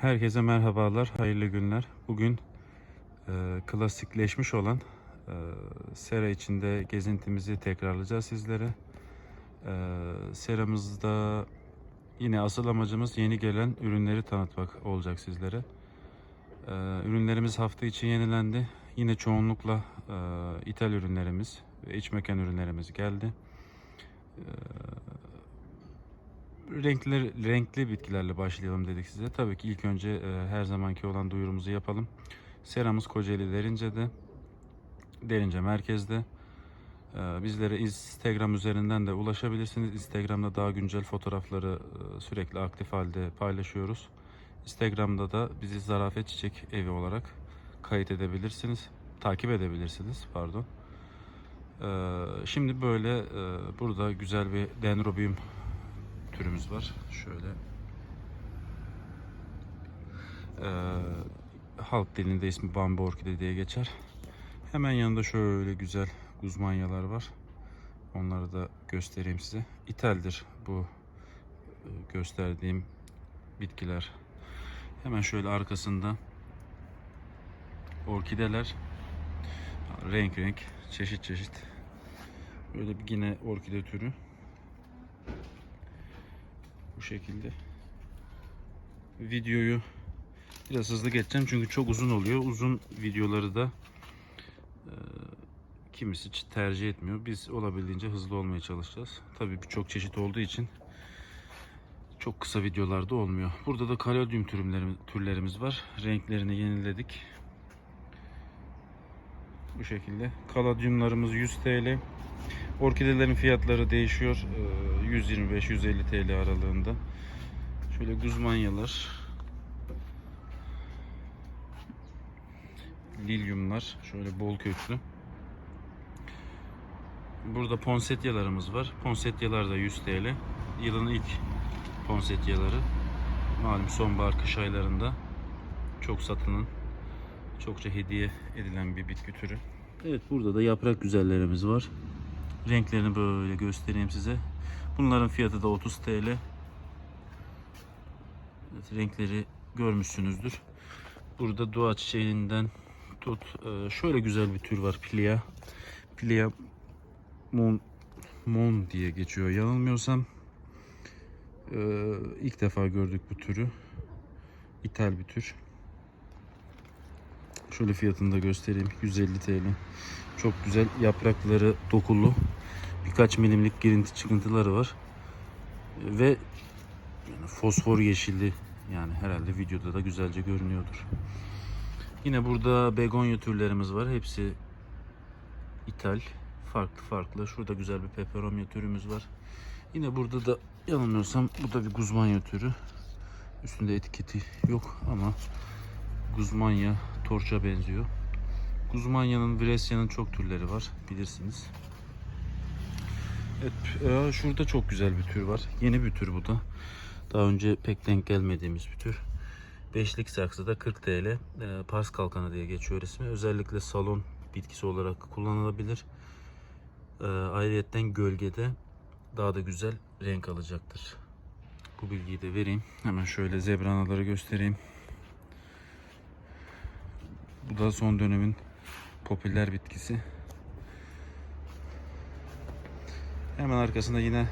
Herkese merhabalar, hayırlı günler. Bugün e, klasikleşmiş olan e, sera içinde gezintimizi tekrarlayacağız sizlere. E, seramızda yine asıl amacımız yeni gelen ürünleri tanıtmak olacak sizlere. E, ürünlerimiz hafta içi yenilendi. Yine çoğunlukla e, ithal ürünlerimiz ve iç mekan ürünlerimiz geldi. E, renkli renkli bitkilerle başlayalım dedik size. Tabii ki ilk önce e, her zamanki olan duyurumuzu yapalım. Seramız Kocaeli Derince'de. Derince merkezde. E, bizlere Instagram üzerinden de ulaşabilirsiniz. Instagram'da daha güncel fotoğrafları e, sürekli aktif halde paylaşıyoruz. Instagram'da da bizi Zarafet Çiçek Evi olarak kayıt edebilirsiniz. Takip edebilirsiniz pardon. E, şimdi böyle e, burada güzel bir dendrobium türümüz var. Şöyle Ee, halk dilinde ismi bambu orkide diye geçer. Hemen yanında şöyle güzel guzmanyalar var. Onları da göstereyim size. İthaldir bu e, gösterdiğim bitkiler. Hemen şöyle arkasında orkideler renk renk çeşit çeşit böyle bir yine orkide türü bu şekilde. Videoyu biraz hızlı geçeceğim çünkü çok uzun oluyor. Uzun videoları da e, kimisi tercih etmiyor. Biz olabildiğince hızlı olmaya çalışacağız. Tabii birçok çeşit olduğu için çok kısa videolarda olmuyor. Burada da türümlerimiz, türlerimiz var. Renklerini yeniledik. Bu şekilde. Kaladyumlarımız 100 TL. Orkidelerin fiyatları değişiyor. Ee, 125-150 TL aralığında. Şöyle guzmanyalar. Lilyumlar. Şöyle bol köklü. Burada ponsetyalarımız var. Ponsetyalar da 100 TL. Yılın ilk ponsetyaları. Malum sonbahar kış aylarında çok satılan, çokça hediye edilen bir bitki türü. Evet burada da yaprak güzellerimiz var. Renklerini böyle göstereyim size. Bunların fiyatı da 30 TL. Evet, renkleri görmüşsünüzdür. Burada dua çiçeğinden tut. e, Şöyle güzel bir tür var. Pilia. Pilia mon, mon diye geçiyor. Yanılmıyorsam e, ilk defa gördük bu türü. İthal bir tür. Şöyle fiyatını da göstereyim. 150 TL. Çok güzel yaprakları dokulu. Birkaç milimlik girinti çıkıntıları var. Ve yani fosfor yeşilli yani herhalde videoda da güzelce görünüyordur. Yine burada begonya türlerimiz var. Hepsi ithal. Farklı farklı. Şurada güzel bir peperomia türümüz var. Yine burada da yanılmıyorsam bu da bir guzmanya türü. Üstünde etiketi yok ama guzmanya torça benziyor. Guzmanya'nın, Vresya'nın çok türleri var bilirsiniz. Evet, e, şurada çok güzel bir tür var. Yeni bir tür bu da. Daha önce pek denk gelmediğimiz bir tür. Beşlik saksıda 40 TL. E, Pars kalkanı diye geçiyor ismi. Özellikle salon bitkisi olarak kullanılabilir. E, ayrıyetten gölgede daha da güzel renk alacaktır. Bu bilgiyi de vereyim. Hemen şöyle zebranaları göstereyim. Bu da son dönemin popüler bitkisi. Hemen arkasında yine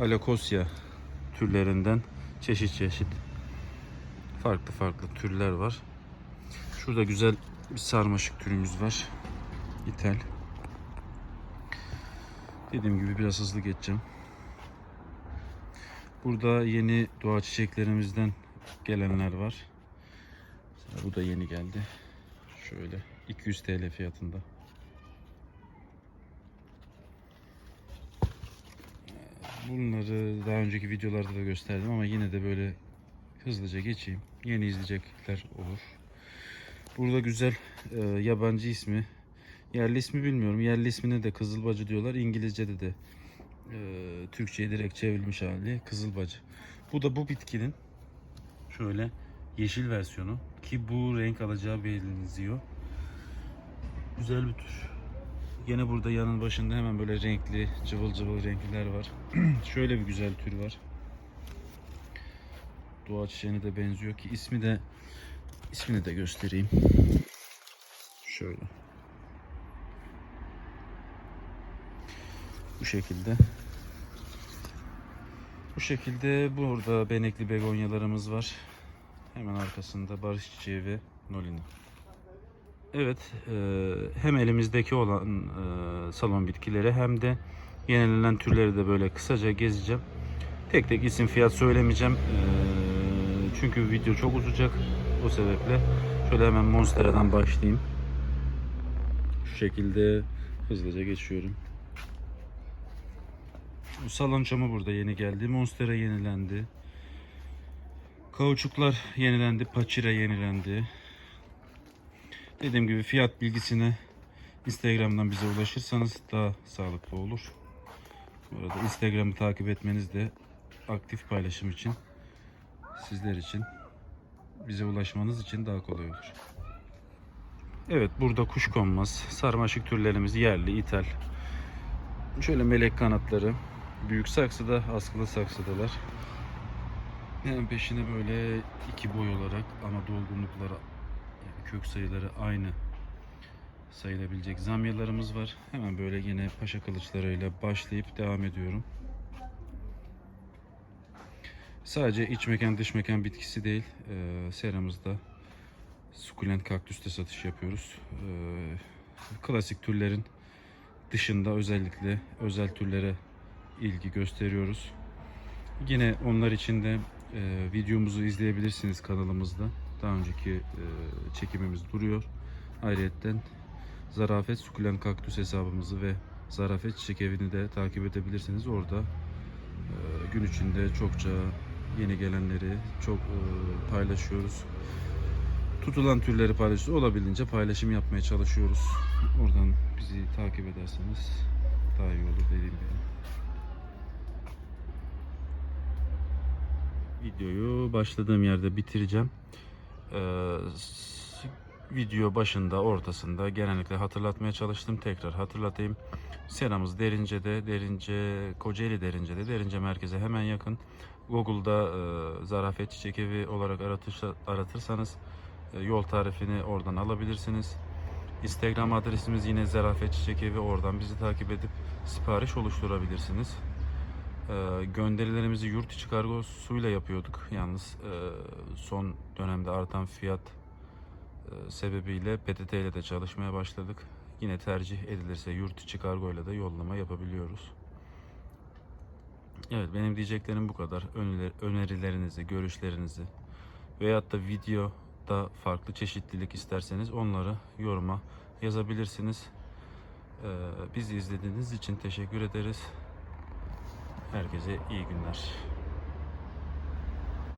Alakosya türlerinden çeşit çeşit farklı farklı türler var. Şurada güzel bir sarmaşık türümüz var. İthal. Dediğim gibi biraz hızlı geçeceğim. Burada yeni doğa çiçeklerimizden gelenler var. Bu da yeni geldi. Şöyle 200 TL fiyatında. Bunları daha önceki videolarda da gösterdim ama yine de böyle hızlıca geçeyim. Yeni izleyecekler olur. Burada güzel e, yabancı ismi, yerli ismi bilmiyorum. Yerli ismine de kızılbacı diyorlar. İngilizce'de de e, Türkçe'ye direkt çevrilmiş hali kızılbacı. Bu da bu bitkinin şöyle yeşil versiyonu ki bu renk alacağı benziyor. Güzel bir tür. Yine burada yanın başında hemen böyle renkli, cıvıl cıvıl renkliler var. Şöyle bir güzel tür var. Doğa çiçeğine de benziyor ki ismi de ismini de göstereyim. Şöyle. Bu şekilde. Bu şekilde burada benekli begonyalarımız var. Hemen arkasında barış çiçeği ve nolini. Evet, e, hem elimizdeki olan e, salon bitkileri hem de yenilenen türleri de böyle kısaca gezeceğim. Tek tek isim fiyat söylemeyeceğim. E, çünkü video çok uzayacak. O sebeple şöyle hemen Monstera'dan başlayayım. Şu şekilde hızlıca geçiyorum. Salon camı burada yeni geldi. Monstera yenilendi. Kauçuklar yenilendi. Paçira yenilendi. Dediğim gibi fiyat bilgisine Instagram'dan bize ulaşırsanız daha sağlıklı olur. Bu arada Instagram'ı takip etmeniz de aktif paylaşım için sizler için bize ulaşmanız için daha kolay olur. Evet burada kuş konmaz. Sarmaşık türlerimiz yerli, ithal. Şöyle melek kanatları. Büyük saksıda, askılı saksıdalar. Hemen peşine böyle iki boy olarak ama dolgunlukları yani kök sayıları aynı sayılabilecek zamyalarımız var. Hemen böyle yine paşa kılıçlarıyla başlayıp devam ediyorum. Sadece iç mekan dış mekan bitkisi değil, e, seramızda sukulent kaktüste satış yapıyoruz. E, klasik türlerin dışında özellikle özel türlere ilgi gösteriyoruz. Yine onlar için de e, videomuzu izleyebilirsiniz kanalımızda. Daha önceki e, çekimimiz duruyor. Ayrıca Zarafet Sukulent Kaktüs hesabımızı ve Zarafet Çiçek Evi'ni de takip edebilirsiniz. Orada e, gün içinde çokça yeni gelenleri çok e, paylaşıyoruz. Tutulan türleri paylaşıyoruz. Olabildiğince paylaşım yapmaya çalışıyoruz. Oradan bizi takip ederseniz daha iyi olur dediğim gibi. Videoyu başladığım yerde bitireceğim. Ee, video başında, ortasında genellikle hatırlatmaya çalıştım. Tekrar hatırlatayım. Seramız Derince'de, Derince, Kocaeli Derince'de, Derince merkeze hemen yakın. Google'da e, Zarafet Çiçek Evi olarak aratırsa, aratırsanız e, yol tarifini oradan alabilirsiniz. Instagram adresimiz yine Zarafet Çiçek Evi. Oradan bizi takip edip sipariş oluşturabilirsiniz. Ee, gönderilerimizi yurt içi kargosuyla yapıyorduk. Yalnız e, son dönemde artan fiyat e, sebebiyle PTT ile de çalışmaya başladık. Yine tercih edilirse yurt içi kargoyla da yollama yapabiliyoruz. Evet benim diyeceklerim bu kadar. Öneri- Önerilerinizi, görüşlerinizi veyahut da videoda farklı çeşitlilik isterseniz onları yoruma yazabilirsiniz. Ee, bizi izlediğiniz için teşekkür ederiz. Herkese iyi günler.